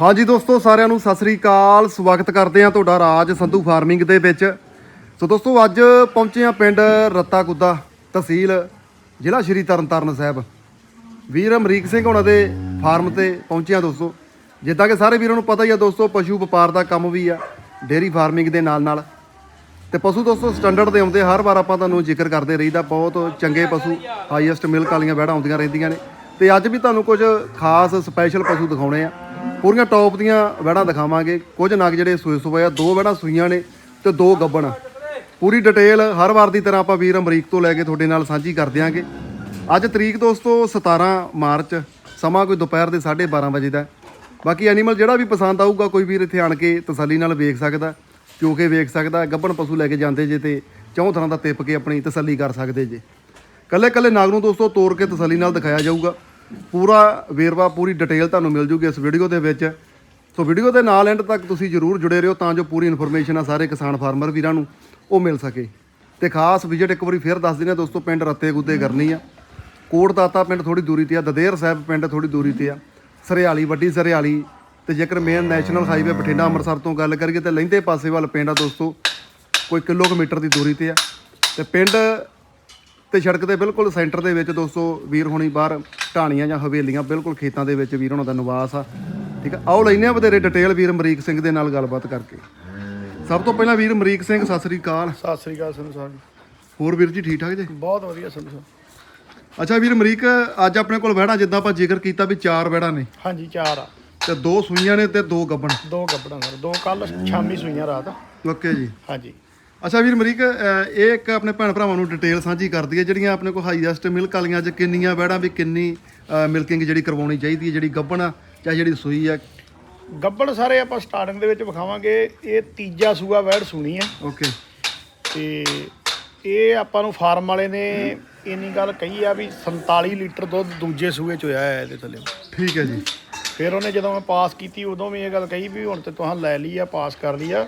ਹਾਂਜੀ ਦੋਸਤੋ, ਸਾਰਿਆਂ ਨੂੰ ਸਤਿ ਸ੍ਰੀ ਅਕਾਲ। ਸਵਾਗਤ ਕਰਦੇ ਹਾਂ ਤੁਹਾਡਾ ਰਾਜ ਸੰਧੂ ਫਾਰਮਿੰਗ ਦੇ ਵਿੱਚ। ਸੋ ਦੋਸਤੋ, ਅੱਜ ਪਹੁੰਚੇ ਹਾਂ ਪਿੰਡ ਰੱਤਾ ਗੁੱਦਾ ਤਹਿਸੀਲ, ਜ਼ਿਲ੍ਹਾ ਸ਼੍ਰੀ ਤਰਨਤਾਰਨ ਸਾਹਿਬ। ਵੀਰ ਅਮਰੀਕ ਸਿੰਘ ਉਹਨਾਂ ਦੇ ਫਾਰਮ ਤੇ ਪਹੁੰਚੇ ਹਾਂ ਦੋਸਤੋ। ਜਿੱਦਾਂ ਕਿ ਸਾਰੇ ਵੀਰਾਂ ਨੂੰ ਪਤਾ ਹੀ ਆ ਦੋਸਤੋ, ਪਸ਼ੂ ਵਪਾਰ ਦਾ ਕੰਮ ਵੀ ਆ, ਡੇਅਰੀ ਫਾਰਮਿੰਗ ਦੇ ਨਾਲ ਨਾਲ ਤੇ ਪਸ਼ੂ ਦੋਸਤੋ ਸਟੈਂਡਰਡ ਦੇ ਆਉਂਦੇ, ਹਰ ਵਾਰ ਆਪਾਂ ਤੁਹਾਨੂੰ ਜ਼ਿਕਰ ਕਰਦੇ ਰਹੀਦਾ, ਬਹੁਤ ਚੰਗੇ ਪਸ਼ੂ ਹਾਈਐਸਟ ਮਿਲਕ ਵਾਲੀਆਂ ਵੈੜਾਂ ਆਉਂਦੀਆਂ ਰਹਿੰਦੀਆਂ ਨੇ। ਤੇ ਅੱਜ ਵੀ ਤੁਹਾਨੂੰ ਕੁਝ ਖਾਸ ਸਪੈਸ਼ਲ ਪਸ਼ੂ ਦਿਖਾਉਣੇ ਆ। ਪੂਰੀਆਂ ਟੌਪ ਦੀਆਂ ਵੈੜਾਂ ਦਿਖਾਵਾਂਗੇ। ਕੁਝ ਨਗ ਜਿਹੜੇ ਸੂਏ ਸੂਏ ਆ, ਦੋ ਵੈੜਾਂ ਸੂਈਆਂ ਨੇ ਤੇ ਦੋ ਗੱਬਣ ਪੂਰੀ ਡਿਟੇਲ ਹਰ ਵਾਰ ਦੀ ਤਰ੍ਹਾਂ ਆਪਾਂ ਵੀਰ ਅਮਰੀਕ ਤੋਂ ਲੈ ਕੇ ਤੁਹਾਡੇ ਨਾਲ ਸਾਂਝੀ ਕਰ ਦਿਆਂਗੇ। ਅੱਜ ਤਰੀਕ ਦੋਸਤੋ 17 ਮਾਰਚ, ਸਮਾਂ ਕੋਈ ਦੁਪਹਿਰ ਦੇ 12:30 ਵਜੇ ਦਾ ਬਾਕੀ ਐਨੀਮਲ ਜਿਹੜਾ ਵੀ ਪਸੰਦ ਆਊਗਾ, ਕੋਈ ਵੀਰ ਇੱਥੇ ਆਣ ਕੇ ਤਸੱਲੀ ਨਾਲ ਵੇਖ ਸਕਦਾ ਕਿਉਂਕਿ ਵੇਖ ਸਕਦਾ, ਗੱਬਣ ਪਸ਼ੂ ਲੈ ਕੇ ਜਾਂਦੇ ਜੇ ਤੇ ਚੌਂ ਤਰ੍ਹਾਂ ਦਾ ਤਿੱਪ ਕੇ ਆਪਣੀ ਤਸੱਲੀ ਕਰ ਸਕਦੇ ਜੇ। ਕੱਲੇ ਕੱਲੇ ਨਾਗ ਨੂੰ ਦੋਸਤੋ ਤੋੜ ਕੇ ਤਸੱਲੀ ਨਾਲ ਦਿਖਾਇਆ ਜਾਊਗਾ। ਪੂਰਾ ਵੇਰਵਾ, ਪੂਰੀ ਡਿਟੇਲ ਤੁਹਾਨੂੰ ਮਿਲ ਜੂਗੀ ਇਸ ਵੀਡੀਓ ਦੇ ਵਿੱਚ। ਸੋ ਵੀਡੀਓ ਦੇ ਨਾਲ ਐਂਡ ਤੱਕ ਤੁਸੀਂ ਜਰੂਰ ਜੁੜੇ ਰਹੋ ਤਾਂ ਜੋ ਪੂਰੀ ਇਨਫੋਰਮੇਸ਼ਨ ਆ ਸਾਰੇ ਕਿਸਾਨ ਫਾਰਮਰ ਵੀਰਾਂ ਨੂੰ ਉਹ ਮਿਲ ਸਕੇ। ਤੇ ਖਾਸ ਵਿਜ਼ਿਟ ਇੱਕ ਵਾਰੀ ਫੇਰ ਦੱਸ ਦਿੰਦੇ ਹਾਂ ਦੋਸਤੋ, ਪਿੰਡ ਰੱਤੇ ਗੁੱਤੇ ਕਰਨੀ ਆ। ਕੋਟ ਦਾਤਾ ਪਿੰਡ ਥੋੜੀ ਦੂਰੀ ਤੇ ਆ, ਦਦੇਰ ਸਾਹਿਬ ਪਿੰਡ ਥੋੜੀ ਦੂਰੀ ਤੇ ਆ। ਸਰਿਆਲੀ, ਵੱਡੀ ਸਰਿਆਲੀ। ਤੇ ਜੇਕਰ main national highway Bathinda Amritsar ਤੋਂ ਗੱਲ ਕਰੀਏ ਤੇ ਲਹਿੰਦੇ ਪਾਸੇ ਵੱਲ ਪਿੰਡ ਆ ਦੋਸਤੋ, ਕੋਈ ਕਿਲੋਮੀਟਰ ਦੀ ਦੂਰੀ ਤੇ ਆ। ਤੇ ਪਿੰਡ ਤੇ ਸੜਕ ਦੇ ਬਿਲਕੁਲ ਸੈਂਟਰ ਦੇ ਵਿੱਚ ਦੋਸਤੋ ਵੀਰ ਹੋਣੀ ਬਾਹਰ ਢਾਣੀਆਂ ਜਾਂ ਹਵੇਲੀਆਂ ਬਿਲਕੁਲ ਖੇਤਾਂ ਦੇ ਵਿੱਚ ਵੀਰ ਹੋਣਾ ਦਾ ਨਿਵਾਸ ਆ। ਠੀਕ ਆ? ਆਓ ਲੈਨੇ ਆ ਵਧੇਰੇ ਡਿਟੇਲ ਵੀਰ ਅਮਰੀਕ ਸਿੰਘ ਦੇ ਨਾਲ ਗੱਲਬਾਤ ਕਰਕੇ। ਸਭ ਤੋਂ ਪਹਿਲਾਂ ਵੀਰ ਅਮਰੀਕ ਸਿੰਘ ਸਤਿ ਸ੍ਰੀ ਅਕਾਲ। ਸਤਿ ਸ੍ਰੀ ਅਕਾਲ ਸੰਧੂ ਸਾਹਿਬ ਹੋਰ ਵੀਰ ਜੀ ਠੀਕ ਠਾਕ ਜੀ? ਬਹੁਤ ਵਧੀਆ ਸੰਧੂ ਸਾਹਿਬ। ਅੱਛਾ ਵੀਰ ਅਮਰੀਕ ਅੱਜ ਆਪਣੇ ਕੋਲ ਵਹਿੜਾ ਜਿੱਦਾਂ ਆਪਾਂ ਜ਼ਿਕਰ ਕੀਤਾ ਵੀ ਚਾਰ ਵਹਿੜਾ ਨੇ। ਹਾਂਜੀ ਚਾਰ ਆ। ਤੇ ਦੋ ਸੂਈਆਂ ਨੇ ਤੇ ਦੋ ਗੱਬਣ। ਦੋ ਗੱਬੜਾਂ ਸਰ ਦੋ ਕੱਲ ਸ਼ਾਮੀ ਸੂਈਆਂ ਰਾਤ। ਓਕੇ ਜੀ। ਹਾਂਜੀ। ਅੱਛਾ ਵੀਰ ਅਮਰੀਕ ਅਹ, ਇਹ ਇੱਕ ਆਪਣੇ ਭੈਣ ਭਰਾਵਾਂ ਨੂੰ ਡਿਟੇਲ ਸਾਂਝੀ ਕਰ ਦਈਏ ਜਿਹੜੀਆਂ ਆਪਣੇ ਕੋਲ ਹਾਈਐਸਟ ਮਿਲਕ ਵਾਲੀਆਂ ਚ ਕਿੰਨੀਆਂ ਵਹਿੜਾਂ ਵੀ ਕਿੰਨੀ ਮਿਲਕਿੰਗ ਜਿਹੜੀ ਕਰਵਾਉਣੀ ਚਾਹੀਦੀ ਹੈ ਜਿਹੜੀ ਗੱਬਣ ਆ ਚਾਹੇ ਜਿਹੜੀ ਸੂਈ ਆ। ਗੱਬੜ ਸਾਰੇ ਆਪਾਂ ਸਟਾਰਟਿੰਗ ਦੇ ਵਿੱਚ ਵਿਖਾਵਾਂਗੇ। ਇਹ ਤੀਜਾ ਸੂਆ ਵੈੜ ਸੁਣੀ ਹੈ। ਓਕੇ ਤੇ ਇਹ ਆਪਾਂ ਨੂੰ ਫਾਰਮ ਵਾਲੇ ਨੇ ਇੰਨੀ ਗੱਲ ਕਹੀ ਆ ਵੀ 47 ਲੀਟਰ ਦੁੱਧ ਦੂਜੇ ਸੂਏ ਚ ਹੋਇਆ ਹੈ ਇਹਦੇ ਥੱਲੇ। ਠੀਕ ਹੈ ਜੀ। ਫਿਰ ਉਹਨੇ ਜਦੋਂ ਮੈਂ ਪਾਸ ਕੀਤੀ ਉਦੋਂ ਵੀ ਇਹ ਗੱਲ ਕਹੀ ਵੀ ਹੁਣ ਤੇ ਤੁਹਾਂ ਲੈ ਲਈ ਆ ਪਾਸ ਕਰ ਲਈ ਆ।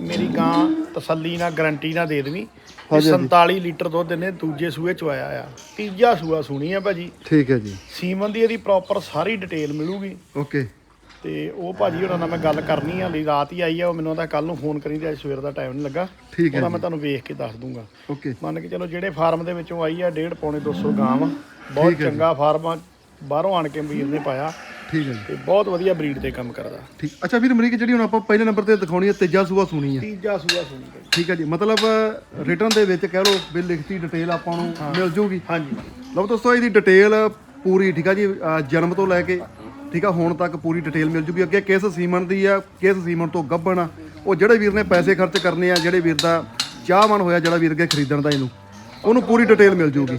ਮੇਰੀ ਗਾਂ ਤਸੱਲੀ ਨਾਲ ਗਰੰਟੀ ਨਾਲ ਦੇ ਦੇਵੀਂ। ਵੀ 47 ਲੀਟਰ ਦੁੱਧ ਇਹਨੇ ਦੂਜੇ ਸੂਏ ਚ ਆਇਆ ਆ। ਤੀਜਾ ਸੂਆ ਸੁਣੀ ਆ ਭਾਜੀ। ਠੀਕ ਹੈ ਜੀ। ਸੀਮਨ ਦੀ ਇਹਦੀ ਪ੍ਰੋਪਰ ਸਾਰੀ ਡਿਟੇਲ ਮਿਲੂਗੀ। ਓਕੇ। ਤੇ ਉਹ ਭਾਜੀ ਉਹਨਾਂ ਨਾਲ ਮੈਂ ਗੱਲ ਕਰਨੀ ਆ ਲਈ ਰਾਤ ਹੀ ਆਈ ਆ ਉਹ ਮੈਨੂੰ ਉਹਦਾ ਕੱਲ ਨੂੰ ਫੋਨ ਕਰੀ ਤੇ ਅੱਜ ਸਵੇਰ ਦਾ ਟਾਈਮ ਨਹੀਂ ਲੱਗਾ। ਠੀਕ ਹੈ ਉਹਦਾ ਮੈਂ ਤੁਹਾਨੂੰ ਵੇਖ ਕੇ ਦੱਸ ਦੂੰਗਾ। ਓਕੇ। ਮੰਨ ਕੇ ਚਲੋ ਜਿਹੜੇ ਫਾਰਮ ਦੇ ਵਿੱਚੋਂ ਆਈ ਆ 1.5 ਪੌਣੇ 200 ਗਾਂ ਵਾ ਬਹੁਤ ਚੰਗਾ ਫਾਰਮ ਆ। ਬਾਹਰੋਂ ਆਣ ਕੇ ਵੀਰ ਨੇ ਪਾਇਆ। ਠੀਕ ਹੈ ਜੀ। ਤੇ ਬਹੁਤ ਵਧੀਆ ਬਰੀਡ ਤੇ ਕੰਮ ਕਰਦਾ। ਠੀਕ। ਅੱਛਾ ਵੀਰ ਅਮਰੀਕ ਜਿਹੜੀ ਹੁਣ ਆਪਾਂ ਪਹਿਲੇ ਨੰਬਰ ਤੇ ਦਿਖਾਉਣੀ ਹੈ ਤੀਜਾ ਸੂਆ ਸੁਣੀ ਹੈ। ਤੀਜਾ ਸੂਆ ਸੁਣੀ ਭਾਈ ਠੀਕ ਹੈ ਜੀ। ਮਤਲਬ ਰਿਟਰਨ ਦੇ ਵਿੱਚ ਕਹਿ ਲਓ ਵੀ ਲਿਖਤੀ ਡਿਟੇਲ ਆਪਾਂ ਨੂੰ ਮਿਲ ਜੂਗੀ। ਹਾਂਜੀ। ਲਓ ਦੋਸਤੋ ਇਹਦੀ ਡਿਟੇਲ ਪੂਰੀ ਠੀਕ ਆ ਜੀ ਜਨਮ ਤੋਂ ਲੈ ਕੇ ਠੀਕ ਆ ਹੁਣ ਤੱਕ ਪੂਰੀ ਡਿਟੇਲ ਮਿਲ ਜੂਗੀ। ਅੱਗੇ ਕਿਸ ਸੀਮਨ ਦੀ ਆ ਕਿਸ ਸੀਮਨ ਤੋਂ ਗੱਭਣ ਆ ਉਹ ਜਿਹੜੇ ਵੀਰ ਨੇ ਪੈਸੇ ਖਰਚ ਕਰਨੇ ਆ ਜਿਹੜੇ ਵੀਰ ਦਾ ਚਾਹਵਾਨ ਹੋਇਆ ਜਿਹੜਾ ਵੀਰ ਅੱਗੇ ਖਰੀਦਣ ਦਾ ਇਹਨੂੰ ਉਹਨੂੰ ਪੂਰੀ ਡਿਟੇਲ ਮਿਲ ਜੂਗੀ।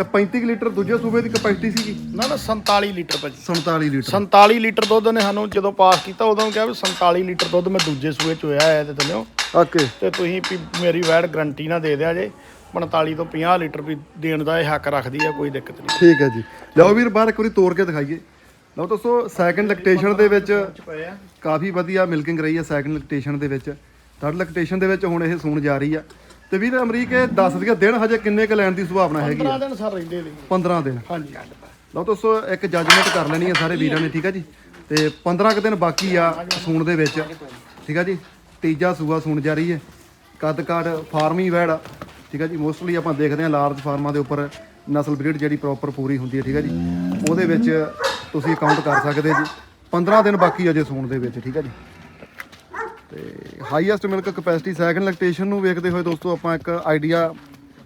ਤੇ 35 ਲੀਟਰ ਦੂਜੇ ਸੂਬੇ ਦੀ ਕਪੈਸਿਟੀ ਸੀਗੀ? ਨਾ ਨਾ 47 ਲੀਟਰ ਭਾਜੀ। 47 ਲੀਟਰ। 47 ਲੀਟਰ ਦੁੱਧ ਨੇ ਸਾਨੂੰ ਜਦੋਂ ਪਾਸ ਕੀਤਾ ਉਦੋਂ ਕਿਹਾ ਵੀ 47 ਲੀਟਰ ਦੁੱਧ ਮੈਂ ਦੂਜੇ ਸੂਏ ਚ ਹੋਇਆ ਹੈ ਤੇ ਥੱਲਿਓ ਓਕੇ। ਤੇ ਤੁਸੀਂ ਵੀ ਮੇਰੀ ਵੈਡ ਗਰੰਟੀ ਨਾ ਦੇ ਦਿਆ ਜੇ। 45 ਤੋਂ 50 ਲੀਟਰ ਵੀ ਦੇਣ ਦਾ ਇਹ ਹੱਕ ਰੱਖਦੀ ਆ ਕੋਈ ਦਿੱਕਤ ਨਹੀਂ। ਠੀਕ ਹੈ ਜੀ। ਲਓ ਵੀਰ ਬਾਹਰ ਇੱਕ ਵਾਰੀ ਤੋੜ ਕੇ ਦਿਖਾਈਏ। ਲਓ ਦੋਸਤੋ ਸੈਕੰਡ ਲੈਕਟੇਸ਼ਨ ਦੇ ਵਿੱਚ ਕਾਫੀ ਵਧੀਆ ਮਿਲਕਿੰਗ ਰਹੀ ਹੈ ਸੈਕੰਡ ਲੈਕਟੇਸ਼ਨ ਦੇ ਵਿੱਚ। ਥਰਡ ਲੈਕਟੇਸ਼ਨ ਦੇ ਵਿੱਚ ਹੁਣ ਇਹ ਸੂਣ ਜਾ ਰਹੀ ਆ। ਤੇ ਵੀਰ ਅਮਰੀਕ ਇਹ ਦੱਸ ਦਈਏ ਦਿਨ ਹਜੇ ਕਿੰਨੇ ਕ ਲੈਣ ਦੀ ਸੁਭਾਵਨਾ ਹੈਗੀ ਆ? 15 ਦਿਨ ਸਰ ਰਹਿੰਦੇ ਨੇ। 15 ਦਿਨ। ਹਾਂਜੀ। ਲਓ ਦੋਸਤੋ ਇੱਕ ਜੱਜਮੈਂਟ ਕਰ ਲੈਣੀ ਹੈ ਸਾਰੇ ਵੀਰਾਂ ਨੇ ਠੀਕ ਆ ਜੀ? ਤੇ 15 ਕੁ ਦਿਨ ਬਾਕੀ ਆ ਸੂਣ ਦੇ ਵਿੱਚ। ਠੀਕ ਆ ਜੀ? ਤੀਜਾ ਸੂਆ ਸੂਣ ਜਾ ਰਹੀ ਹੈ ਕੱਦ ਕਾਠ ਫਾਰਮੀ ਵੈੜ ਆ ਠੀਕ ਆ ਜੀ? ਮੋਸਟਲੀ ਆਪਾਂ ਦੇਖਦੇ ਹਾਂ ਲਾਰਜ ਫਾਰਮਾਂ ਦੇ ਉੱਪਰ ਨਸਲ ਬਰੀਡ ਜਿਹੜੀ ਪ੍ਰੋਪਰ ਪੂਰੀ ਹੁੰਦੀ ਹੈ ਠੀਕ ਆ ਜੀ? ਉਹਦੇ ਵਿੱਚ ਤੁਸੀਂ ਕਾਊਂਟ ਕਰ ਸਕਦੇ ਜੀ। 15 ਦਿਨ ਬਾਕੀ ਅਜੇ ਸੂਣ ਦੇ ਵਿੱਚ ਠੀਕ ਆ ਜੀ? ਤੇ highest milk capacity second lactation ਨੂੰ ਵੇਖਦੇ ਹੋਏ ਦੋਸਤੋ ਆਪਾਂ ਇੱਕ ਆਈਡੀਆ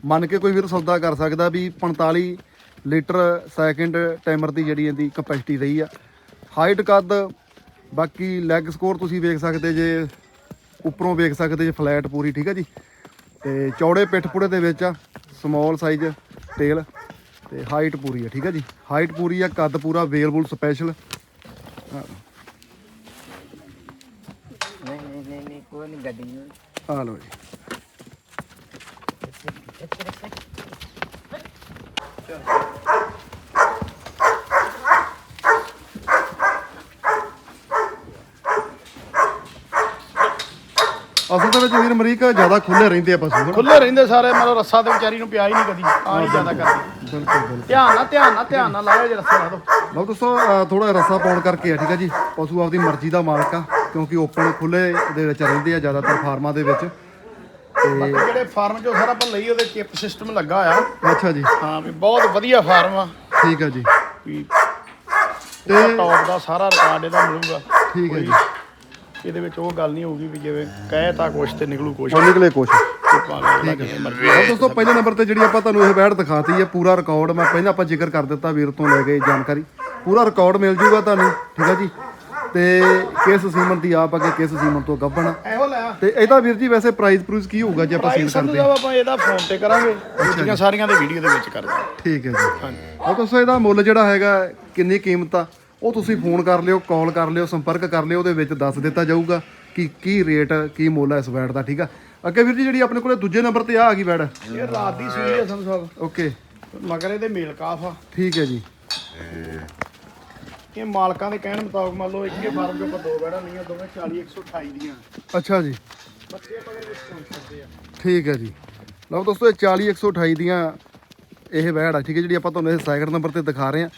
ਮੰਨ ਕੇ ਕੋਈ ਵੀਰ ਸੌਦਾ ਕਰ ਸਕਦਾ ਵੀ 45 ਲੀਟਰ ਸੈਕਿੰਡ ਟਾਈਮਰ ਦੀ ਜਿਹੜੀ ਇਹਦੀ ਕਪੈਸਿਟੀ ਰਹੀ ਆ। ਹਾਈਟ ਕੱਦ, ਬਾਕੀ ਲੈਗ ਸਕੋਰ ਤੁਸੀਂ ਵੇਖ ਸਕਦੇ ਜੇ, ਉੱਪਰੋਂ ਵੇਖ ਸਕਦੇ ਜੇ ਫਲੈਟ ਪੂਰੀ, ਠੀਕ ਹੈ ਜੀ। ਤੇ ਚੌੜੇ ਪਿੱਠਪੁੜੇ ਦੇ ਵਿੱਚ ਆ ਸਮਾਲ ਸਾਈਜ਼ ਟੇਲ ਤੇ ਹਾਈਟ ਪੂਰੀ ਆ, ਠੀਕ ਹੈ ਜੀ। ਹਾਈਟ ਪੂਰੀ ਆ, ਕੱਦ ਪੂਰਾ ਵੇਲਬੁਲ ਸਪੈਸ਼ਲ ਨਹੀਂ ਨਹੀਂ ਨਹੀਂ ਨਹੀਂ ਕੋਈ ਨਹੀਂ ਗੱਡੀ ਨੂੰ। ਆ ਲਓ ਜੀ। ਅਸਲ ਦੇ ਵਿੱਚ ਵੀਰ ਅਮਰੀਕਾ ਜ਼ਿਆਦਾ ਖੁੱਲੇ ਰਹਿੰਦੇ ਆ ਪਸ਼ੂ ਹਨਾ? ਖੁੱਲੇ ਰਹਿੰਦੇ ਸਾਰੇ ਮਤਲਬ ਰੱਸਾ ਤੇ ਵਿਚਾਰੀ ਨੂੰ ਪਿਆ ਹੀ ਨਹੀਂ ਕਦੀ ਆ ਨਹੀਂ ਜ਼ਿਆਦਾ ਕਰਦੀ। ਬਿਲਕੁਲ ਬਿਲਕੁਲ। ਧਿਆਨ ਨਾਲ ਧਿਆਨ ਨਾਲ ਧਿਆਨ ਨਾਲ ਲਾਇਆ ਜੇ ਰੱਸਾ ਲਾ ਦੋ ਲਓ ਦੋਸਤੋ ਥੋੜਾ ਰਸਾ ਪਾਉਣ ਕਰਕੇ ਆ ਠੀਕ ਆ ਜੀ? ਪਸ਼ੂ ਆਪਦੀ ਮਰਜ਼ੀ ਦਾ ਮਾਲਕ ਆ। ਕਿਉਂਕਿ ਓਪਨ ਖੁੱਲੇ ਦੇ ਵਿੱਚ ਰਹਿੰਦੇ ਆ ਜ਼ਿਆਦਾਤਰ ਫਾਰਮਾਂ ਦੇ ਵਿੱਚ। ਬਾਕੀ ਜਿਹੜੇ ਫਾਰਮ ਚੋਂ ਸਾਰਾ ਆਪਾਂ ਲਈ ਉਹਦੇ ਚਿਪ ਸਿਸਟਮ ਲੱਗਾ ਹੋਇਆ। ਅੱਛਾ ਜੀ। ਹਾਂ ਵੀ ਬਹੁਤ ਵਧੀਆ ਫਾਰਮ ਆ। ਠੀਕ ਆ ਜੀ। ਵੀ ਤੇ ਟੌਪ ਦਾ ਸਾਰਾ ਰਿਕਾਰਡ ਇਹਦਾ ਮਿਲੂਗਾ। ਠੀਕ ਹੈ ਜੀ। ਇਹਦੇ ਵਿੱਚ ਉਹ ਗੱਲ ਨਹੀਂ ਹੋਊਗੀ ਵੀ ਜਿਵੇਂ ਕਹਿ ਤਾਂ ਕੁਛ ਤੇ ਨਿਕਲੂ ਕੁਛ। ਉਹ ਨਿਕਲੇ ਕੁਛ। ਤੇ ਮਰਜ਼ੀ ਲਓ ਦੋਸਤੋ ਪਹਿਲੇ ਨੰਬਰ ਤੇ ਜਿਹੜੀ ਆਪਾਂ ਤੁਹਾਨੂੰ ਇਹ ਬੈਡ ਦਿਖਾਤੀ ਹੈ ਪੂਰਾ ਰਿਕਾਰਡ ਮੈਂ ਪਹਿਲਾਂ ਆਪਾਂ ਜ਼ਿਕਰ ਕਰ ਦਿੱਤਾ ਵੀਰ ਤੋਂ ਲੈ ਕੇ ਜਾਣਕਾਰੀ। ਪੂਰਾ ਰਿਕਾਰਡ ਮਿਲ ਜੂਗਾ ਤੁਹਾਨੂੰ ਠੀਕ ਹੈ ਜੀ? ਤੇ ਕਿਸ ਸੀਮਨ ਦੀ ਆਪ ਅੱਗੇ ਕਿਸ ਸੀਮਨ ਤੋਂ ਗੱਭਣ। ਇਹੋ ਲੈ ਤੇ ਇਹਦਾ ਵੀਰ ਜੀ ਵੈਸੇ ਪ੍ਰਾਈਸ ਪ੍ਰੂਸ ਕੀ ਹੋਊਗਾ ਜੇ ਆਪਾਂ ਸੇਲ ਕਰਦੇ ਸਮਝੋ ਆਪਾਂ ਇਹਦਾ ਫੋਨ ਤੇ ਕਰਾਂਗੇ। ਦੂਜੀਆਂ ਸਾਰੀਆਂ ਦੇ ਵੀਡੀਓ ਦੇ ਵਿੱਚ ਕਰ ਦਾਂਗੇ। ਠੀਕ ਹੈ ਜੀ। ਉਹ ਦੋਸਤੋ ਇਹਦਾ ਮੁੱਲ ਜਿਹੜਾ ਹੈਗਾ ਕਿੰਨੀ ਕੀਮਤ ਆ? ਉਹ ਤੁਸੀਂ ਫੋਨ ਕਰ ਲਿਓ ਕਾਲ ਕਰ ਲਿਓ ਸੰਪਰਕ ਕਰ ਲਿਓ ਉਹਦੇ ਵਿੱਚ ਦੱਸ ਦਿੱਤਾ ਜਾਊਗਾ ਕਿ ਕੀ ਰੇਟ ਕੀ ਮੁੱਲ ਹੈ ਇਸ ਬੈਡ ਦਾ ਠੀਕ ਆ? ਅੱਗੇ ਵੀਰ ਜੀ ਜਿਹੜੀ ਆਪਣੇ ਕੋਲੇ ਦੂਜੇ ਨੰਬਰ ਤੇ ਆ ਆ ਗਈ ਬੈਡ ਇਹ ਰਾਤ ਦੀ ਸੂਈ ਹੈ ਸੰਧੂ ਸਾਹਿਬ। ਓਕੇ ਮਗਰ ਇਹਦੇ ਮੇਲ ਕਾਫ ਆ। ਠੀਕ ਹੈ ਜੀ। ਇਹ ਮਾਲਕਾਂ ਦੇ ਕਹਿਣ ਮੁਤਾਬਕ ਮੰਨ ਲਓ ਇੱਕੇ ਫਾਰਮ ਚੋਂ ਆਪਾਂ ਦੋ ਬੈੜਾਂ ਲਈਆਂ ਦੋਵੇਂ 40 128 ਦੀਆਂ। ਅੱਛਾ ਜੀ। ਬੱਚੇ ਮਗਰ ਵਿੱਚ ਕਰਦੇ ਆ? ਠੀਕ ਹੈ ਜੀ। ਲਓ ਦੋਸਤੋ ਇਹ 40 128 ਦੀਆਂ ਇਹ ਵੈੜ ਆ ਠੀਕ ਹੈ ਜਿਹੜੀ ਆਪਾਂ ਤੁਹਾਨੂੰ ਇਹ ਸੈਕਿੰਡ ਨੰਬਰ ਤੇ ਦਿਖਾ ਰਹੇ ਆ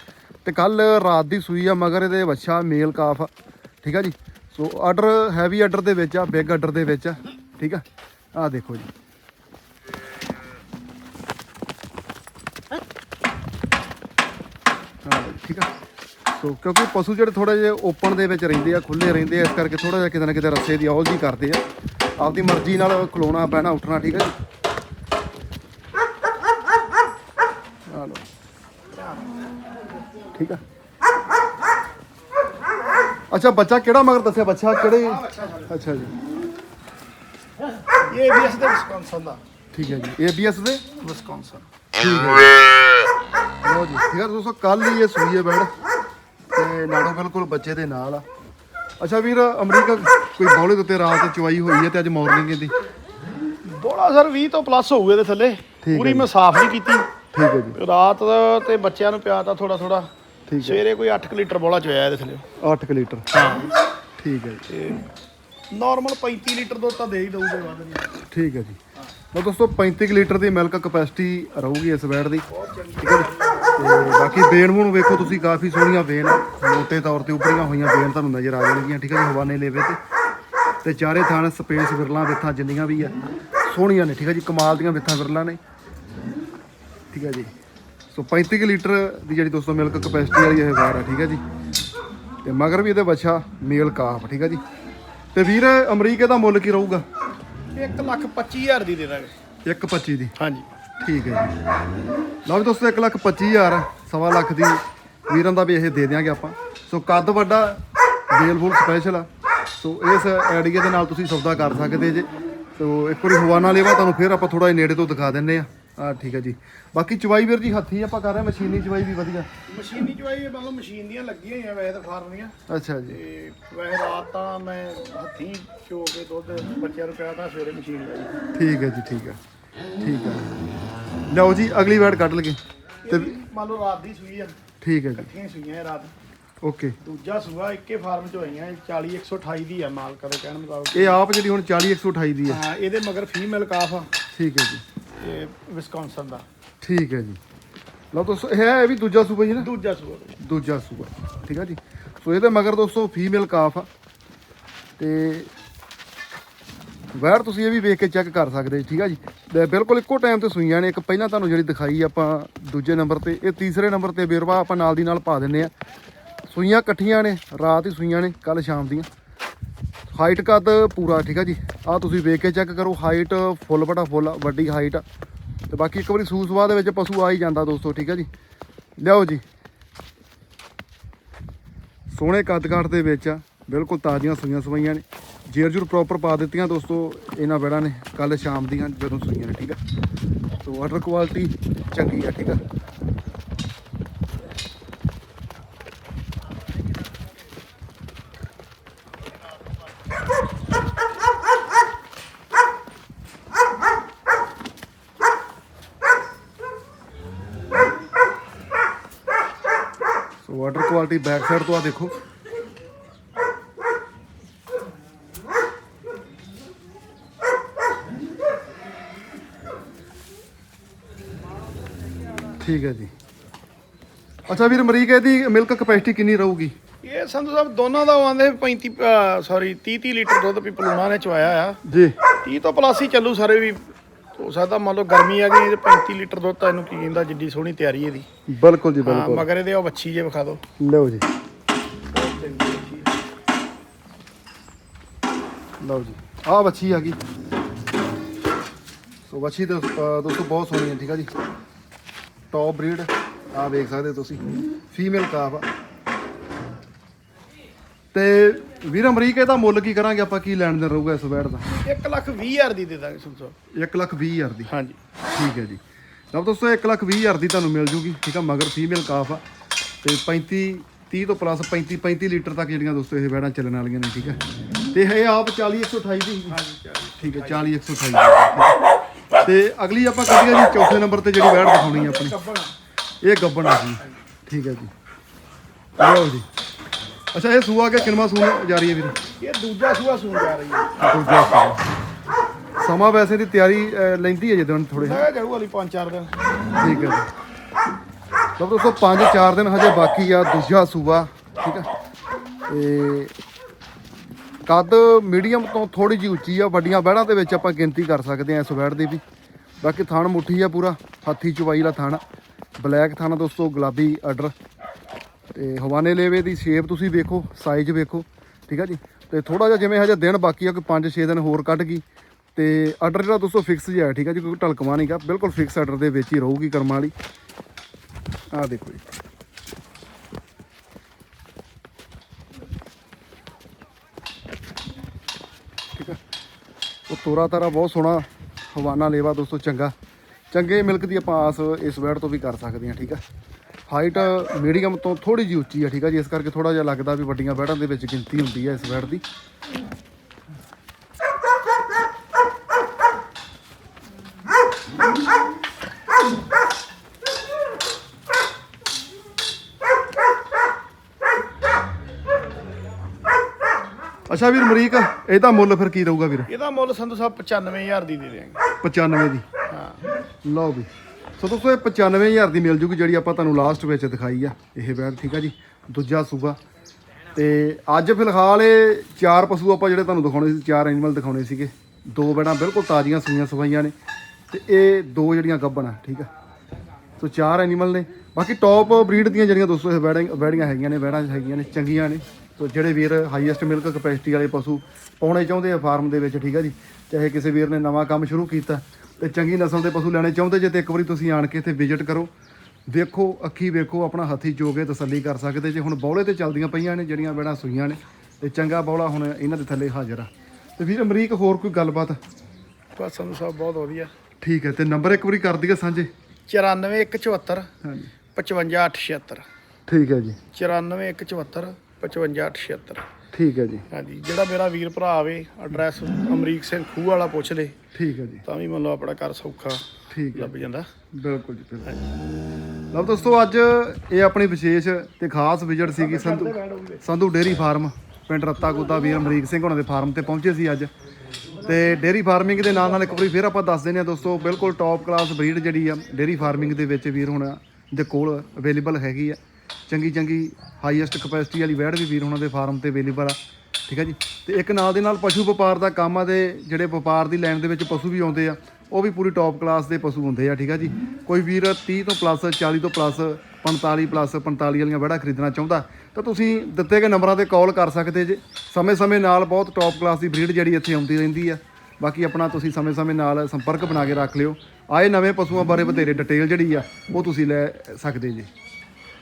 ਤੇ ਕੱਲ ਰਾਤ ਦੀ ਸੂਈ ਆ ਮਗਰ ਇਹਦੇ ਵੱਛਾ ਮੇਲ ਕਾਫ ਆ ਠੀਕ ਆ ਜੀ। ਸੋ ਆਰਡਰ ਹੈਵੀ ਆਰਡਰ ਦੇ ਵਿੱਚ ਆ ਬਿਗ ਆਰਡਰ ਦੇ ਵਿੱਚ ਆ ਠੀਕ ਆ। ਆ ਦੇਖੋ ਜੀ। ਹਾਂ ਠੀਕ ਆ। ਸੋ ਕਿਉਂਕਿ ਪਸ਼ੂ ਜਿਹੜੇ ਥੋੜੇ ਜਿਹਾ ਓਪਨ ਦੇ ਵਿੱਚ ਰਹਿੰਦੇ ਆ ਖੁੱਲੇ ਰਹਿੰਦੇ ਆ ਇਸ ਕਰਕੇ ਥੋੜਾ ਜਿਹਾ ਕਿਤੇ ਨਾ ਕਿਤੇ ਰੱਸੇ ਦੀ ਔਲ ਜੀ ਕਰਦੇ ਆ। ਆਪਦੀ ਮਰਜ਼ੀ ਨਾਲ ਖਲੋਣਾ ਪੈਣਾ ਉੱਠਣਾ ਠੀਕ ਆ ਜੀ? ਆ ਲਓ। ਠੀਕ ਆ। ਅੱਛਾ ਬੱਚਾ ਕਿਹੜਾ ਮਗਰ ਦੱਸਿਆ? ਬੱਚਾ ਕਿਹੜੇ? ਅੱਛਾ ਜੀ। ਇਹ ਇਸ ਦੇ ਵਿਸਕੌਨਸਨ ਦਾ। ਠੀਕ ਹੈ ਜੀ। ਏਬੀਐਸ ਦੇ? ਵਿਸਕੌਨਸਨ ਠੀਕ ਹੈ ਲੋ ਜੀ ਠੀਕ ਹੈ ਦੋਸਤੋ ਕੱਲ ਹੀ ਇਹ ਸੂਈ ਹੈ ਤੇ ਨਾੜੋ ਬਿਲਕੁਲ ਬੱਚੇ ਦੇ ਨਾਲ ਆ। ਅੱਛਾ ਵੀਰ ਅਮਰੀਕਾ ਕੋਈ ਬੌਲੇ ਦੇ ਉੱਤੇ ਰਾਤ ਚੁਆਈ ਹੋਈ ਹੈ ਤੇ ਅੱਜ ਮਾਰਨਿੰਗ ਇਹਦੀ? ਬੋਲਾ ਸਰ 20 ਤੋਂ ਪਲੱਸ ਹੋਊ ਇਹਦੇ ਥੱਲੇ। ਹੈ ਪੂਰੀ। ਮੈਂ ਸਾਫ਼ ਨਹੀਂ ਕੀਤੀ। ਠੀਕ ਹੈ ਜੀ। ਰਾਤ ਤੇ ਬੱਚਿਆਂ ਨੂੰ ਪਿਆ ਤਾਂ ਥੋੜਾ ਥੋੜਾ ਠੀਕ ਹੈ। ਸਵੇਰੇ ਕੋਈ 8 ਲੀਟਰ ਬੋਲਾ ਚੋਇਆ ਇਹਦੇ ਥੱਲੇ। 8 ਲੀਟਰ। ਹਾਂ। ਠੀਕ ਹੈ ਜੀ। ਤੇ ਨਾਰਮਲ 35 ਲੀਟਰ ਦੁੱਧ ਤਾਂ ਦੇ ਹੀ ਦਊਗੇ ਵੱਧ ਨਹੀਂ ਠੀਕ ਹੈ ਜੀ। ਲਓ ਦੋਸਤੋ 35 ਕੁ ਲੀਟਰ ਦੀ ਮਿਲਕ ਕਪੈਸਿਟੀ ਰਹੂਗੀ ਇਸ ਵੈੜ ਦੀ। ਠੀਕ ਹੈ ਜੀ। ਤੇ ਬਾਕੀ ਬੇਨ ਨੂੰ ਵੇਖੋ ਤੁਸੀਂ ਕਾਫੀ ਸੋਹਣੀਆਂ ਬੇਨ। ਮੋਟੇ ਤੌਰ ਤੇ ਉੱਪਰੀਆਂ ਹੋਈਆਂ ਬੇਨ ਤੁਹਾਨੂੰ ਨਜ਼ਰ ਆ ਜਾਣਗੀਆਂ ਠੀਕ ਹੈ ਜੀ ਹਵਾਨੇ ਲੇਵੇ ਤੇ। ਤੇ ਚਾਰੇ ਥਾਣ ਸਪੇਸ ਵਿਰਲਾਂ ਵਿੱਥਾਂ ਜਿੰਨੀਆਂ ਵੀ ਆ ਸੋਹਣੀਆਂ ਨੇ ਠੀਕ ਹੈ ਜੀ ਕਮਾਲ ਦੀਆਂ ਵਿੱਥਾਂ ਵਿਰਲਾਂ ਨੇ। ਠੀਕ ਹੈ ਜੀ। ਸੋ 35 ਕੁ ਲੀਟਰ ਦੀ ਜਿਹੜੀ ਦੋਸਤੋ ਮਿਲਕ ਕਪੈਸਿਟੀ ਵਾਲੀ ਇਹ ਵੈੜ ਆ ਠੀਕ ਹੈ ਜੀ। ਤੇ ਮਗਰ ਵੀ ਇਹਦੇ ਬੱਚਾ ਮੇਲ ਕਾਫ ਠੀਕ ਹੈ ਜੀ। ਤੇ ਵੀਰ ਅਮਰੀਕੇ ਦਾ ਮੁੱਲ ਕੀ ਰਹੂਗਾ? 1 ਲੱਖ 25 ਹਜ਼ਾਰ ਦੀ ਦੇ ਦਾਂਗੇ। 1.25 ਦੀ। ਹਾਂਜੀ। ਠੀਕ ਹੈ ਜੀ। ਲਓ ਵੀ ਦੋਸਤੋ 1 ਲੱਖ 25 ਹਜ਼ਾਰ ਸਵਾ ਲੱਖ ਦੀ ਵੀਰਾਂ ਦਾ ਵੀ ਇਹ ਦੇ ਦਿਆਂਗੇ ਆਪਾਂ। ਸੋ ਕੱਦ ਵੱਡਾ ਬੇਲ ਫੁੱਲ ਸਪੈਸ਼ਲ ਆ। ਸੋ ਇਸ ਆਈਡੀਆ ਦੇ ਨਾਲ ਤੁਸੀਂ ਸੌਦਾ ਕਰ ਸਕਦੇ ਜੇ। ਸੋ ਇੱਕ ਵਾਰੀ ਹਵਾਨਾ ਲੇਵਾ ਤੁਹਾਨੂੰ ਫਿਰ ਆਪਾਂ ਥੋੜਾ ਜਿਹਾ ਨੇੜੇ ਤੋਂ ਦਿਖਾ ਦਿੰਨੇ ਆ। ਆ ਠੀਕ ਹੈ ਜੀ। ਬਾਕੀ ਚਵਾਈ ਵੀਰ ਜੀ ਹੱਥੀ ਆਪਾਂ ਕਰ ਰਹੇ ਮਸ਼ੀਨੀ ਚਵਾਈ ਵੀ ਵਧੀਆ। ਮਸ਼ੀਨੀ ਚਵਾਈ ਇਹ ਮਤਲਬ ਮਸ਼ੀਨ ਦੀਆਂ ਲੱਗੀਆਂ ਹੋਈਆਂ ਵੈਸੇ ਤਾਂ ਫਾਰਮ ਦੀਆਂ। ਅੱਛਾ ਜੀ। ਤੇ ਵੈਸੇ ਰਾਤ ਤਾਂ ਮੈਂ ਹੱਥੀਂ ਚੋ ਕੇ ਦੁੱਧ ਬੱਚਿਆਂ ਨੂੰ ਪਿਆ ਤਾਂ ਸਵੇਰੇ ਮਸ਼ੀਨ ਲਾਈ। ਠੀਕ ਹੈ ਜੀ ਠੀਕ ਹੈ। ਠੀਕ ਹੈ। ਲਓ ਜੀ ਅਗਲੀ ਵੈਡ ਕੱਢ ਲਗੇ। ਤੇ ਮੰਨ ਲਓ ਰਾਤ ਦੀ ਸੂਈ ਆ। ਠੀਕ ਹੈ ਜੀ। ਇਕੱਠੀਆਂ ਸੂਈਆਂ ਇਹ ਰਾਤ। ਓਕੇ। ਦੂਜਾ ਸੂਆ ਇੱਕੇ ਫਾਰਮ ਚ ਹੋਈਆਂ 40 128 ਦੀ ਆ ਮਾਲਕਾਂ ਦੇ ਕਹਿਣ ਮੁਤਾਬਕ। ਇਹ ਆਪ ਜਿਹੜੀ ਹੁਣ 40 128 ਦੀ ਹੈ ਹਾਂ ਇਹਦੇ ਮਗਰ ਫੀਮੇਲ ਕਾਫ ਆ। ਠੀਕ ਹੈ ਜੀ। ਇਹ ਵਿਸਕੌਨਸਨ ਦਾ। ਠੀਕ ਹੈ ਜੀ। ਲਓ ਦੋਸਤੋ ਇਹ ਹੈ ਇਹ ਵੀ ਦੂਜਾ ਸੂਬਾ ਜੀ ਨਾ? ਦੂਜਾ ਸੂਆ। ਦੂਜਾ ਸੂਬਾ ਠੀਕ ਹੈ ਜੀ। ਸੋ ਇਹਦੇ ਮਗਰ ਦੋਸਤੋ ਫੀਮੇਲ ਕਾਫ ਆ। ਤੇ ਵੈਰ ਤੁਸੀਂ ਇਹ ਵੀ ਵੇਖ ਕੇ ਚੈੱਕ ਕਰ ਸਕਦੇ ਠੀਕ ਆ ਜੀ? ਤੇ ਬਿਲਕੁਲ ਇੱਕੋ ਟਾਈਮ ਤੇ ਸੂਈਆਂ ਨੇ ਇੱਕ ਪਹਿਲਾਂ ਤੁਹਾਨੂੰ ਜਿਹੜੀ ਦਿਖਾਈ ਆਪਾਂ ਦੂਜੇ ਨੰਬਰ ਤੇ ਇਹ ਤੀਸਰੇ ਨੰਬਰ ਤੇ ਬੇਰਵਾ ਆਪਾਂ ਨਾਲ ਦੀ ਨਾਲ ਪਾ ਦਿੰਨੇ ਆ। ਸੂਈਆਂ ਇਕੱਠੀਆਂ ਨੇ ਰਾਤ ਹੀ ਸੂਈਆਂ ਨੇ ਕੱਲ ਸ਼ਾਮ ਦੀਆਂ। ਹਾਈਟ ਕੱਦ ਪੂਰਾ ਠੀਕ ਆ ਜੀ? ਆ ਤੁਸੀਂ ਵੇਖ ਕੇ ਚੈੱਕ ਕਰੋ ਹਾਈਟ ਫੁੱਲ ਬੜਾ ਫੁੱਲ ਆ, ਵੱਡੀ ਹਾਈਟ ਆ। ਤੇ ਬਾਕੀ ਇੱਕ ਵਾਰੀ ਸੂ ਸਵਾ ਦੇ ਵਿੱਚ ਪਸ਼ੂ ਆ ਹੀ ਜਾਂਦਾ ਦੋਸਤੋ ਠੀਕ ਆ ਜੀ? ਲਿਆਓ ਜੀ। ਸੋਹਣੇ ਕੱਦ ਕਾਠ ਦੇ ਵਿੱਚ ਆ ਬਿਲਕੁਲ ਤਾਜ਼ੀਆਂ ਸੂਈਆਂ ਸਵਾਈਆਂ ਨੇ। ਜੇਰ ਜੂਰ ਪ੍ਰੋਪਰ ਪਾ ਦਿੱਤੀਆਂ ਦੋਸਤੋ, ਇਹਨਾਂ ਬੈੜਾਂ ਨੇ ਕੱਲ ਸ਼ਾਮ ਦੀਆਂ ਜਦੋਂ ਸੂਈਆਂ ਨੇ, ਠੀਕ ਆ? ਸੋ ਵਾਟਰ ਕੁਆਲਿਟੀ ਚੰਗੀ ਆ, ਠੀਕ ਆ? So water quality back side ਤੋਂ ਆ ਦੇਖੋ। ਠੀਕ ਹੈ ਜੀ। ਅੱਛਾ ਵੀਰ ਅਮਰੀਕ ਇਹਦੀ ਮਿਲਕ ਕਪੈਸਿਟੀ ਕਿੰਨੀ ਰਹੂਗੀ? ਇਹ ਸੰਧੂ ਸਾਹਿਬ ਦੋਨਾਂ ਦਾ ਆਉਂਦੇ 35 ਸੌਰੀ 30 30 ਲੀਟਰ ਦੁੱਧ ਵੀ ਪਲੂਣਾ ਨੇ ਚਵਾਇਆ ਆ। ਜੀ। 30 ਤੋਂ ਪਲੱਸ ਹੀ ਚੱਲੂ ਸਾਰੇ ਵੀ। ਹੋ ਸਕਦਾ ਮੰਨ ਲਓ ਗਰਮੀ ਆ ਗਈ ਤੇ 35 ਲੀਟਰ ਦੁੱਧ ਤਾਂ ਇਹਨੂੰ ਕੀ ਕਹਿੰਦਾ ਜਿੱਡੀ ਸੋਹਣੀ ਤਿਆਰੀ ਇਹਦੀ। ਬਿਲਕੁਲ ਜੀ ਹਾਂ ਬਿਲਕੁਲ। ਮਗਰ ਇਹਦੇ ਉਹ ਬੱਚੀ ਜੇ ਵਿਖਾ ਦਿਓ। ਲਓ ਜੀ। ਲਓ ਜੀ। ਆਹ ਬੱਚੀ ਆ ਗਈ। ਸੋ ਦੋ- ਅਹ ਦੋਸਤੋ ਬਹੁਤ ਸੋਹਣੀ ਹੈ ਠੀਕ ਆ ਜੀ। ਟੌਪ ਬਰੀਡ ਆ ਵੇਖ ਸਕਦੇ ਤੁਸੀਂ ਫੀਮੇਲ ਕਾਫ ਆ। ਤੇ ਵੀਰ ਅਮਰੀਕ ਇਹਦਾ ਮੁੱਲ ਕੀ ਕਰਾਂਗੇ ਆਪਾਂ ਕੀ ਲੈਣ ਦੇ ਰਹੂਗਾ ਇਸ ਵੈਟ ਦਾ? 1 ਲੱਖ 20 ਹਜ਼ਾਰ ਦੀ ਦੇ ਦਾਂਗੇ ਸਾਹਿਬ 1 ਲੱਖ 20 ਹਜ਼ਾਰ ਦੀ। ਹਾਂਜੀ। ਠੀਕ ਹੈ ਜੀ। ਲਓ ਦੋਸਤੋ 1 ਲੱਖ 20 ਹਜ਼ਾਰ ਦੀ ਤੁਹਾਨੂੰ ਮਿਲ ਜੂਗੀ ਠੀਕ ਆ ਮਗਰ ਫੀਮੇਲ ਕਾਫ ਆ। ਤੇ 35 30 ਤੋਂ ਪਲੱਸ 35 35 ਲੀਟਰ ਤੱਕ ਜਿਹੜੀਆਂ ਦੋਸਤੋ ਇਹ ਵੈੜਾਂ ਚੱਲਣ ਵਾਲੀਆਂ ਨੇ ਠੀਕ ਹੈ ਤੇ ਇਹ ਆਪ 40 128 ਦੀ। ਠੀਕ ਹੈ 40 128 ਦੀ ਠੀਕ ਹੈ। ਤੇ ਅਗਲੀ ਆਪਾਂ ਕਰੀਏ ਜੀ ਚੌਥੇ ਨੰਬਰ ਤੇ ਜਿਹੜੀ ਵੈੜ ਦਿਖਾਉਣੀ ਹੈ ਆਪਣੀ। ਇਹ ਗੱਬਣ ਆ ਜੀ। ਠੀਕ ਹੈ ਜੀ। ਲਓ ਜੀ। ਅੱਛਾ ਇਹ ਸੂਆ ਕੇ ਕਿੰਨਵਾਂ ਸੂਆ ਜਾ ਰਹੀ ਹੈ ਵੀਰ? ਇਹ ਦੂਜਾ ਸੂਆ ਸੂਣ ਜਾ ਰਹੀ ਹੈ। ਦੂਜਾ ਸੂਆ। ਸਮਾਂ ਵੈਸੇ ਦੀ ਤਿਆਰੀ ਲੈਂਦੀ ਹੈ ਜਦੋਂ ਥੋੜੇ ਮੈਂ ਜਾਊ ਵਾਲੀ 5-4 ਦਿਨ। ਠੀਕ ਹੈ ਜੀ। ਲਓ ਦੋਸਤੋ 5-4 ਦਿਨ ਹਜੇ ਬਾਕੀ ਆ ਦੂਜਾ ਸੂਆ। ਠੀਕ ਹੈ ਤੇ ਕੱਦ ਮੀਡੀਅਮ ਤੋਂ ਥੋੜੀ ਜਿਹੀ ਉੱਚੀ ਆ ਵੱਡੀਆਂ ਬਹਿੜਾਂ ਦੇ ਵਿੱਚ ਆਪਾਂ ਗਿਣਤੀ ਕਰ ਸਕਦੇ ਆ ਇਸ ਬੈੜ ਦੀ ਵੀ। ਬਾਕੀ ਥਾਣ ਮੁੱਠੀ ਆ ਪੂਰਾ, ਹੱਥੀ ਚਵਾਈ ਵਾਲਾ ਥਣ ਬਲੈਕ ਥਾਣਾ ਦੋਸਤੋ, ਗੁਲਾਬੀ ਆਰਡਰ। ਤੇ ਹਵਾਨੇ ਲੇਵੇ ਦੀ ਸ਼ੇਪ ਤੁਸੀਂ ਵੇਖੋ ਸਾਈਜ਼ ਵੇਖੋ, ਠੀਕ ਆ ਜੀ? ਤੇ ਥੋੜਾ ਜਿਹਾ ਜਿਵੇਂ ਹਜੇ ਦਿਨ ਬਾਕੀ ਆ, ਕੋਈ 5-6 ਦਿਨ ਹੋਰ ਕੱਢ ਗਈ। ਤੇ ਆਰਡਰ ਜਿਹੜਾ ਦੋਸਤੋ ਫਿਕਸ ਜਿਹਾ ਠੀਕ ਆ ਜੀ? ਕੋਈ ਢਲਕਵਾ ਨਹੀਂਗਾ ਬਿਲਕੁਲ ਫਿਕਸ ਆਰਡਰ ਦੇ ਵਿੱਚ ਹੀ ਰਹੂਗੀ ਕਰਮਾਂ ਵਾਲੀ। ਆ ਦੇਖੋ ਜੀ। ਠੀਕ ਆ? ਉਹ ਤੋਰਾ ਤਾਰਾ ਬਹੁਤ ਸੋਹਣਾ ਹਵਾਨਾ ਲੇਵਾ ਦੋਸਤੋ ਚੰਗਾ। ਚੰਗੇ ਮਿਲਕ ਦੀ ਆਪਾਂ ਆਸ ਇਸ ਵੈੜ ਤੋਂ ਵੀ ਕਰ ਸਕਦੇ ਹਾਂ, ਠੀਕ ਆ? ਹਾਈਟ ਮੀਡੀਅਮ ਤੋਂ ਥੋੜੀ ਜਿਹੀ ਉੱਚੀ ਆ, ਠੀਕ ਆ ਜੀ? ਇਸ ਕਰਕੇ ਥੋੜਾ ਜਿਹਾ ਲੱਗਦਾ ਵੀ ਵੱਡੀਆਂ ਵੈੜਾਂ ਦੇ ਵਿੱਚ ਗਿਣਤੀ ਹੁੰਦੀ ਹੈ ਇਸ ਵੈੜ ਦੀ। ਅੱਛਾ ਵੀਰ ਮਰੀਕ ਇਹਦਾ ਮੁੱਲ ਫਿਰ ਕੀ ਰਹੂਗਾ ਵੀਰ? ਇਹਦਾ ਮੁੱਲ ਸੰਧੂ ਸਾਹਿਬ 95000 ਦੀ ਦੇ ਦੇਾਂਗੇ 95 ਦੀ। ਹਾਂ ਲਓ ਵੀ। ਸੋ ਦੋਸਤੋ, ਇਹ 95000 ਦੀ ਮਿਲ ਜੂਗੀ ਜਿਹੜੀ ਆਪਾਂ ਤੁਹਾਨੂੰ ਲਾਸਟ ਵਿੱਚ ਦਿਖਾਈ ਆ। ਇਹ ਬੈਡ ਠੀਕ ਆ ਜੀ। ਦੂਜਾ ਸੂਬਾ। ਤੇ ਅੱਜ ਫਿਲਹਾਲ ਇਹ ਚਾਰ ਪਸ਼ੂ ਆਪਾਂ ਜਿਹੜੇ ਤੁਹਾਨੂੰ ਦਿਖਾਉਣੇ ਸੀ, ਚਾਰ ਐਨੀਮਲ ਦਿਖਾਉਣੇ ਸੀਗੇ। ਦੋ ਬੈੜਾਂ ਬਿਲਕੁਲ ਤਾਜ਼ੀਆਂ, ਸੂਈਆਂ, ਸਫਾਈਆਂ ਨੇ। ਤੇ ਇਹ ਦੋ ਜਿਹੜੀਆਂ ਗੱਬਣ ਆ, ਠੀਕ ਆ। ਸੋ ਚਾਰ ਐਨੀਮਲ ਨੇ। ਬਾਕੀ ਟੌਪ ਬਰੀਡ ਦੀਆਂ ਜਿਹੜੀਆਂ ਦੋਸਤੋ, ਇਹ ਬੈੜਾਂ ਬੈੜੀਆਂ ਹੈਗੀਆਂ ਨੇ, ਬੈੜਾਂ ਹੈਗੀਆਂ ਨੇ, ਚੰਗੀਆਂ ਨੇ। ਸੋ ਜਿਹੜੇ ਵੀਰ ਹਾਈਐਸਟ ਮਿਲਕ ਕਪੈਸਿਟੀ ਵਾਲੇ ਪਸ਼ੂ ਪਾਉਣੇ ਚਾਹੁੰਦੇ ਆ ਫਾਰਮ ਦੇ ਵਿੱਚ, ਠੀਕ ਆ ਜੀ। ਚਾਹੇ ਕਿਸੇ ਵੀਰ ਨੇ ਨਵਾਂ ਕੰਮ ਸ਼ੁਰੂ ਕੀਤਾ ਤੇ ਚੰਗੀ ਨਸਲ ਦੇ ਪਸ਼ੂ ਲੈਣੇ ਚਾਹੁੰਦੇ ਜੇ ਤੇ ਇੱਕ ਵਾਰੀ ਤੁਸੀਂ ਆਣ ਕੇ ਇੱਥੇ ਵਿਜ਼ਿਟ ਕਰੋ। ਵੇਖੋ ਅੱਖੀ ਵੇਖੋ ਆਪਣਾ ਹੱਥੀ ਜੋਗੇ ਤਸੱਲੀ ਕਰ ਸਕਦੇ ਜੇ। ਹੁਣ ਬੌਲੇ ਤੇ ਚੱਲਦੀਆਂ ਪਈਆਂ ਨੇ ਜਿਹੜੀਆਂ ਬੈੜਾਂ ਸੂਈਆਂ ਨੇ ਤੇ ਚੰਗਾ ਬੌਲਾ ਹੁਣ ਇਹਨਾਂ ਦੇ ਥੱਲੇ ਹਾਜ਼ਰ ਆ। ਤੇ ਵੀਰ ਅਮਰੀਕ ਹੋਰ ਕੋਈ ਗੱਲਬਾਤ? ਬਸ ਸੰਧੂ ਸਾਹਿਬ ਬਹੁਤ ਵਧੀਆ। ਠੀਕ ਹੈ ਤੇ ਨੰਬਰ ਇੱਕ ਵਾਰੀ ਕਰ ਦਈਏ ਸਾਂਝੇ। 94174 ਹਾਂਜੀ। 55876 ਠੀਕ ਹੈ ਜੀ। 94174 55876 ਠੀਕ ਹੈ ਜੀ। ਹਾਂਜੀ ਜਿਹੜਾ ਮੇਰਾ ਵੀਰ ਭਰਾ ਆਵੇ ਐਡਰੈਸ ਅਮਰੀਕ ਸਿੰਘ ਖੂਹ ਵਾਲਾ ਪੁੱਛ ਲੇ ਠੀਕ ਹੈ ਜੀ। ਤਾਂ ਵੀ ਮੰਨ ਲਓ ਆਪਣਾ ਘਰ ਸੌਖਾ ਠੀਕ ਹੈ। ਲੱਭ ਜਾਂਦਾ। ਬਿਲਕੁਲ ਜੀ ਬਿਲਕੁਲ। ਲਓ ਦੋਸਤੋ ਅੱਜ ਇਹ ਆਪਣੀ ਵਿਸ਼ੇਸ਼ ਤੇ ਖਾਸ ਵਿਜ਼ਿਟ ਸੀਗੀ ਸੰਧੂ ਸੰਧੂ ਡੇਰੀ ਫਾਰਮ ਪਿੰਡ ਰੱਤਾ ਗੁੱਦਾ ਵੀਰ ਅਮਰੀਕ ਸਿੰਘ ਉਹਨਾਂ ਦੇ ਫਾਰਮ ਤੇ ਪਹੁੰਚੇ ਸੀ ਅੱਜ। ਤੇ ਡੇਰੀ ਫਾਰਮਿੰਗ ਦੇ ਨਾਲ ਨਾਲ ਇੱਕ ਵਾਰੀ ਫਿਰ ਆਪਾਂ ਦੱਸ ਦਿੰਦੇ ਹਾਂ ਦੋਸਤੋ ਬਿਲਕੁਲ ਟੌਪ ਕਲਾਸ ਬਰੀਡ ਜਿਹੜੀ ਆ ਡੇਰੀ ਫਾਰਮਿੰਗ ਦੇ ਵਿੱਚ ਵੀਰ ਹੁਣ ਦੇ ਕੋਲ ਅਵੇਲੇਬਲ ਹੈਗੀ ਆ। ਚੰਗੀ ਚੰਗੀ ਹਾਈਐਸਟ ਕਪੈਸਿਟੀ ਵਾਲੀ ਵੈੜ ਵੀ ਵੀਰ ਉਹਨਾਂ ਦੇ ਫਾਰਮ ਤੇ ਅਵੇਲੇਬਲ ਆ। ਠੀਕ ਹੈ ਜੀ? ਤੇ ਇੱਕ ਨਾਲ ਦੇ ਨਾਲ ਪਸ਼ੂ ਵਪਾਰ ਦਾ ਕੰਮ ਆ ਤੇ ਜਿਹੜੇ ਵਪਾਰ ਦੀ ਲਾਈਨ ਦੇ ਵਿੱਚ ਪਸ਼ੂ ਵੀ ਆਉਂਦੇ ਆ, ਉਹ ਵੀ ਪੂਰੀ ਟੌਪ ਕਲਾਸ ਦੇ ਪਸ਼ੂ ਹੁੰਦੇ ਆ, ਠੀਕ ਆ ਜੀ? ਕੋਈ ਵੀਰ 30 ਤੋਂ ਪਲੱਸ 40 ਤੋਂ ਪਲੱਸ 45 ਪਲੱਸ 45 ਵਾਲੀਆਂ ਵੜਾ ਖਰੀਦਣਾ ਚਾਹੁੰਦਾ, ਤਾਂ ਤੁਸੀਂ ਦਿੱਤੇ ਗਏ ਨੰਬਰਾਂ ਤੇ ਕਾਲ ਕਰ ਸਕਦੇ ਜੇ। ਸਮੇਂ-ਸਮੇਂ ਨਾਲ ਬਹੁਤ ਟੌਪ ਕਲਾਸ ਦੀ ਬਰੀਡ ਜਿਹੜੀ ਇੱਥੇ ਆਉਂਦੀ ਰਹਿੰਦੀ ਆ। ਬਾਕੀ ਆਪਣਾ ਤੁਸੀਂ ਸਮੇਂ-ਸਮੇਂ ਨਾਲ ਸੰਪਰਕ ਬਣਾ ਕੇ ਰੱਖ ਲਿਓ। ਆਏ ਨਵੇਂ ਪਸ਼ੂਆਂ ਬਾਰੇ ਵਧੇਰੇ ਡਿਟੇਲ ਜਿਹੜੀ ਆ, ਉਹ ਤੁਸੀਂ ਲੈ ਸਕਦੇ ਜੇ।